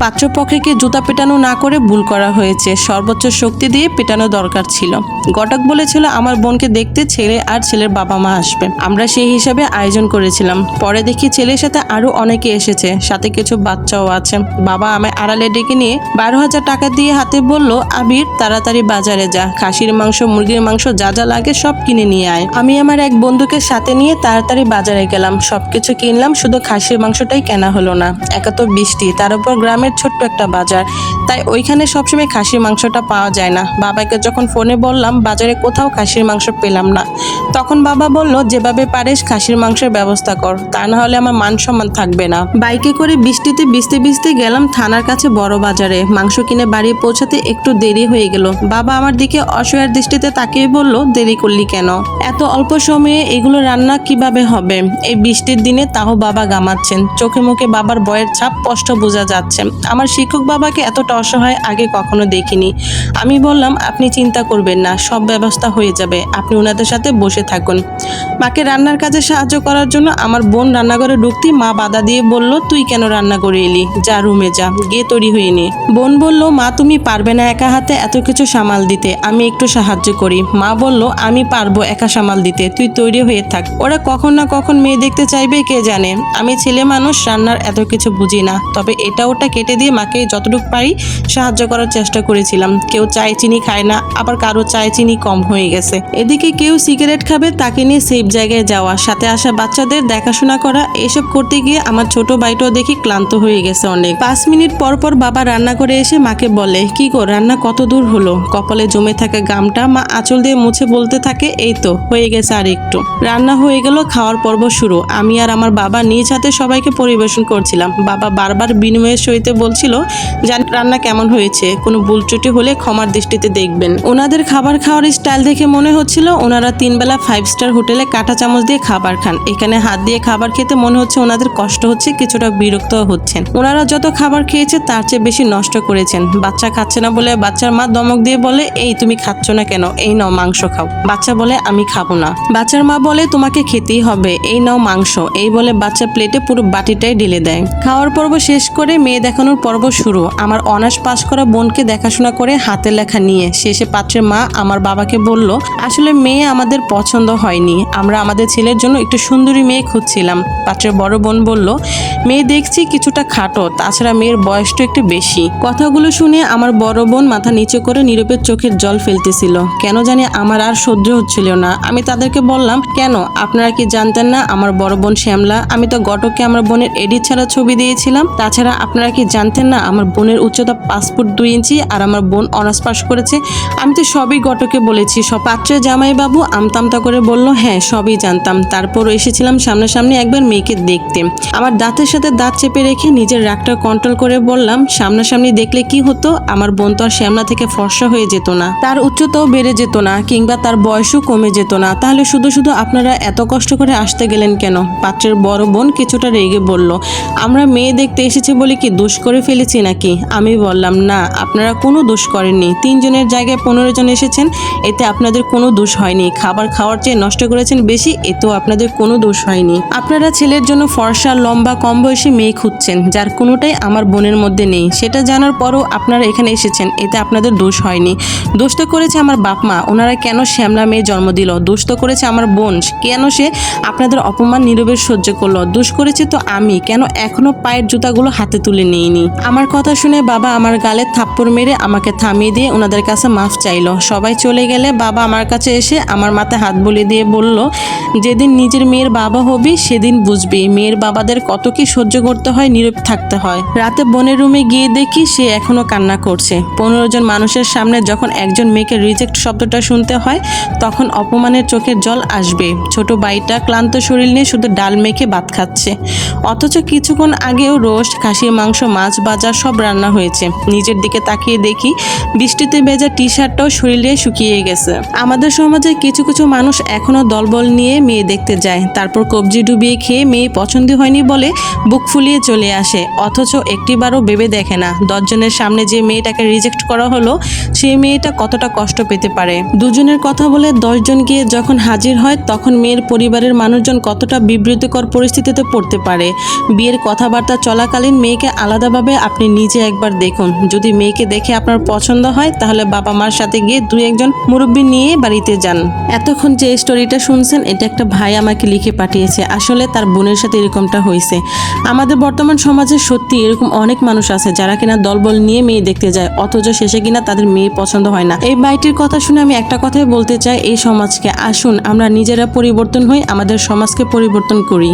পাত্রপক্ষকে জুতা পেটানো না করে ভুল করা হয়েছে। সর্বোচ্চ শক্তি দিয়ে পেটানো দরকার ছিল। ঘটক বলেছিল, আমার বোনকে দেখতে ছেলে আর ছেলের বাবা মা আসবে। আমরা সেই হিসাবে আয়োজন করেছিলাম। পরে দেখি ছেলের সাথে আরও অনেকে এসেছে। সাথে কিছু বাচ্চাও আছে। বাবা আমায় আড়ালে ডেকে নিয়ে বারো হাজার টাকা দিয়ে হাতে বলল, আবির, তাড়াতাড়ি বাজারে যা। খাসির মাংস, মুরগির মাংস, যা যা লাগে সব কিনে নিয়ে আয়। আমি আমার এক বন্ধুকে সাথে নিয়ে তাড়াতাড়ি বাজারে গেলাম। সবকিছু কিনলাম, শুধু খাসির মাংসটাই কেনা হলো না। একা তো বৃষ্টি তার উপর গ্রামের ছোট্ট একটা বাজার। তাই ওইখানে সবসময় খাসির মাংসটা পাওয়া যায় না। বাবাকে যখন ফোনে বললাম, বাজারে কোথাও খাসির মাংস পেলাম না। তখন বাবা বলল, যেভাবে পারিস খাসির মাংসের ব্যবস্থা কর। তা না হলে আমার মান সম্মান থাকবে না। বাইকে করে বৃষ্টিতে ভিজতে ভিজতে গেলাম থানার কাছে বড় বাজারে। মাংস কিনে বাড়ি পৌঁছাতে একটু দেরি হয়ে গেল। বাবা আমার দিকে অসহায়ের দৃষ্টিতে তাকিয়ে বলল, দেরি করলি কেন? এত অল্প সময়ে এগুলো রান্না কীভাবে হবে? এই বৃষ্টির দিনে তাও বাবা গামাচ্ছেন চোখে মুখে বাবার বয়ের ছাপ স্পষ্ট বোঝা যাচ্ছে। আমার শিক্ষক বাবাকে এতটা অসহায় আগে কখনো দেখিনি। আমি বললাম, আপনি চিন্তা করবেন না, সব ব্যবস্থা হয়ে যাবে। আপনি ওনাদের সাথে বসে থাকুন। মাকে রান্নার কাজে সাহায্য করার জন্য আমার বোন রান্নাঘরে ঢুকতেই মা বাধা দিয়ে বলল, তুই কেন রান্না করে এলি? যা, রুমে যা, গিয়ে তৈরি হয়ে নে। বোন বলল, মা, তুমি পারবে না একা হাতে এত কিছু সামাল দিতে। আমি একটু সাহায্য করি। মা বলল, আমি পারব একা সামাল দিতে। তুই তৈরি হয়ে থাক। ওরা কখন না কখন মেয়ে দেখতে চাইবে কে জানে? আমি ছেলে মানুষ, রান্নার এত কিছু বুঝি না। তবে এটা ওটা কেটে দিয়ে মাকে যতটুকু পারি সাহায্য করার চেষ্টা করেছিলাম। কেউ চায় চিনি খায় না, আবার কারও চায় চিনি কম হয়ে গেছে। এদিকে কেউ সিগারেট খাবে, তাকে নিয়ে সেফ জায়গায় যাওয়া, সাথে আসা বাচ্চাদের দেখাশোনা করা, এসব করতে গিয়ে আমার ছোট ভাইটাও দেখি ক্লান্ত হয়ে গেছে অনেক। পাঁচ মিনিট পর পর বাবা রান্না করে এসে মাকে বলে, কি গো, রান্না কত দূর হলো? কপালে জমে থাকা গামটা মা আঁচল দিয়ে মুছে বলতে থাকে, এই তো, হয়ে গেছে আর একটু। রান্না হয়ে গেল, খাওয়ার পর্ব শুরু। আমি আর আমার বাবা নিজ হাতে সবাইকে পরিবেশন করছিলাম। বাবা বারবার বিনিময়ের সহিতে বলছিল, জান, রান্না কেমন হয়েছে? কোনো ভুল ত্রুটি হলে ক্ষমার দৃষ্টিতে দেখবেন। ওনাদের খাবার খাওয়ার স্টাইল দেখে মনে হচ্ছিল ওনারা তিন বেলা ফাইভ স্টার হোটেলে কাঁটা চামচ দিয়ে খাবার খান। এখানে হাত দিয়ে খাবার খেতে মনে হচ্ছে ওনাদের কষ্ট হচ্ছে, কিছুটা বিরক্ত হচ্ছেন। ওনারা যত খাবার খেয়েছে তার চেয়ে বেশি নষ্ট করেছেন। বাচ্চা খাচ্ছে না বলে বাচ্চার মা দমক দিয়ে বলে, এই তুমি খাচ্ছ না কেন? এই নাও মাংস খাও। বাচ্চা বলে, আমি খাব না। বাচ্চার মা বলে, তোমাকে খেতেই হবে। এই নাও মাংস। এই বলে বাচ্চা প্লেটে পুরো বাটিটাই ঢেলে দেয়। খাওয়ার পর্ব শেষ করে মেয়ে দেখানোর পর্ব শুরু। আমার অনার্স পাস করা বোনকে দেখাশোনা করে হাতে লেখা নিয়ে। শেষে পাত্রের মা আমার বাবাকে বলল, আসলে মেয়ে আমাদের পছন্দ হয়নি। আমরা আমাদের ছেলের জন্য একটু সুন্দরী মেয়ে খুঁজছিলাম। পাত্রের বড় বোন বলল, মেয়ে দেখছি কিছুটা খাটো, তাছাড়া মেয়ের বয়সটা একটু বেশি। কথাগুলো শুনে আমার বড় বোন মাথা নিচু করে নীরবের চোখের জল ফেলতেছিল। কেন জানি আমার আর সহ্য হচ্ছিল না। আমি তাদেরকে বললাম, কেন? আপনারা কি জানতেন না আমার বড় বোন শ্যামলা? আমি তো গটককে আমার বোনের এডিট ছাড়া ছবি দিয়েছিলাম। তাছাড়া আপনারা কি জানতেন না, আমার বোনের উচ্চতা পাঁচ ফুট দুই ইঞ্চি আর আমার বোন অনার্স পাস করেছে। আমি তো সবই গটকে বলেছি, সব পাত্রের জামাইবাবু আমতামতা করে বলল হ্যাঁ সবই জানতাম। তারপর এসেছিলাম সামনাসামনি একবার মেয়েকে দেখতে। আমার দাঁতের সাথে দাঁত চেপে রেখে নিজের রাগটা কন্ট্রোল করে বললাম, সামনাসামনি দেখলে কি হতো? আমার বোন তো আর শ্যামলা থেকে ফর্সা হয়ে যেত না। তার উচ্চতাও বেড়ে যেত না কিংবা তার বয়সও কমে যেত না। তাহলে শুধু শুধু আপনারা এত কষ্ট করে আসতে গেলেন কেন? পাত্রের বড় বোন কিছুটা রেগে বলল, আমরা মেয়ে দেখতে এসেছি বলে কি দোষ করে ফেলেছি নাকি? আমি বললাম, না, আপনারা কোনো দোষ করেননি। তিনজনের জায়গায় পনেরো জন এসেছেন, এতে আপনাদের কোনো দোষ হয়নি। খাবার খাওয়ার চেয়ে নষ্ট করেছেন বেশি, এতেও আপনাদের কোনো দোষ হয়নি। আপনারা ছেলের জন্য ফর্সা, লম্বা, কম বয়সী মেয়ে খুঁজছেন, যার কোনোটাই আমার বোনের মধ্যে নেই। সেটা জানার পরও আপনারা এখানে এসেছেন, এতে আপনাদের দোষ হয়নি। দোষ তো করেছে আমার বাপ মা, ওনারা কেন শ্যামলা মেয়ে জন্ম দিল? দোষ তো করেছে আমার বোন, কেন সে আপনাদের অপমান, নীরবের সহ্য করল? দোষ করেছে তো আমি, কেন এখনও পায়ের জুতাগুলো হাতে তুলে নিইনি আমার কথা শুনে বাবা আমার গালে থাপ্পড় মেরে আমাকে থামিয়ে দিয়ে ওনাদের কাছে মাফ চাইলো। সবাই চলে গেলে বাবা আমার কাছে এসে আমার মাথায় হাত বুলিয়ে দিয়ে বলল যেদিন নিজের মেয়ের বাবা হবি, সেদিন বুঝবি। মেয়ের বাবাদের কত কি সহ্য করতে হয়, নীরব থাকতে হয়। রাতে বোনের রুমে গিয়ে দেখি সে এখনও কান্না করছে। পনেরো জন মানুষের সামনে যখন একজন মেয়েকে রিজেক্ট শব্দটা শুনতে হয়, তখন অপমানের চোখের জল আসবে। ছোট বাইটা ক্লান্ত শরীর নিয়ে শুধু ডাল মেখে ভাত খাচ্ছে। অথচ কিছুক্ষণ আগেও রোস্ট, খাসির মাংস, মাছ বাজার সব রান্না হয়েছে। নিজের দিকে তাকিয়ে দেখি বৃষ্টিতে ভেজা টি শার্টটাও শরীরে শুকিয়ে গেছে। আমাদের সমাজে কিছু কিছু মানুষ এখনও দলবল নিয়ে মেয়ে দেখতে যায়। তারপর কবজি ডুবিয়ে খেয়ে মেয়ে পছন্দ হয়নি বলে বুক ফুলিয়ে চলে আসে। অথচ একটিবারও ভেবে দেখে না। দশজনের সামনে যে মেয়েটাকে রিজেক্ট করা হলো, সেই মেয়েটা কতটা কষ্ট পেতে পারে? দুজনের কথা বলে দশজন গিয়ে যখন হাজির হয়, তখন মেয়ের পরিবারের মানুষজন কতটা বিব্রতকর পরিস্থিতিতে পড়তে পারে। বিয়ের কথাবার্তা চলাকালীন মেয়েকে আলাদাভাবে আপনি নিজে একবার দেখুন। যদি মেয়েকে দেখে আপনার পছন্দ হয়, তাহলে বাবা মার সাথে গিয়ে দুই একজন মুরব্বী নিয়ে বাড়িতে যান। এতক্ষণ যে স্টোরিটা শুনছেন, এটা একটা ভাই আমাকে লিখে পাঠিয়েছে। আসলে তার বোনের সাথে এরকমটা হয়েছে। আমাদের বর্তমান সমাজে সত্যি এরকম অনেক মানুষ আছে যারা কিনা দলবল নিয়ে মেয়ে দেখতে যায়, অথচ শেষে কিনা তাদের মেয়ে পছন্দ হয় না। এই বাইটির কথা শুনে আমি একটা কথাই বলতে চাই, এই সমাজকে আসুন, আমরা নিজেরা পরিবর্তন হই, আমাদের সমাজকে পরিবর্তন করি।